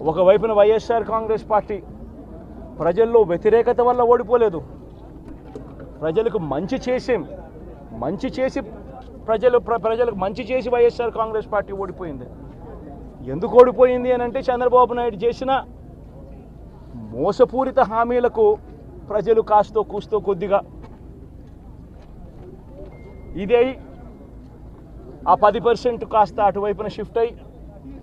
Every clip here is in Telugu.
ఒకవైపున వైఎస్ఆర్ కాంగ్రెస్ పార్టీ ప్రజల్లో వ్యతిరేకత వల్ల ఓడిపోలేదు. ప్రజలకు మంచి చేసి మంచి చేసి ప్రజలు ప్ర- ప్రజలకు మంచి చేసి వైఎస్ఆర్ కాంగ్రెస్ పార్టీ ఓడిపోయింది. ఎందుకు ఓడిపోయింది అని అంటే చంద్రబాబు నాయుడు చేసిన మోసపూరిత హామీలకు ప్రజలు కాస్తో కూస్తో కొద్దిగా ఇదే ఆ పది పర్సెంట్ కాస్త అటువైపున షిఫ్ట్ అయ్యి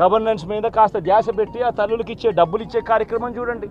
గవర్నెన్స్ మీద కాస్త ధ్యాస పెట్టి ఆ తల్లులకి ఇచ్చే డబ్బులు ఇచ్చే కార్యక్రమం చూడండి.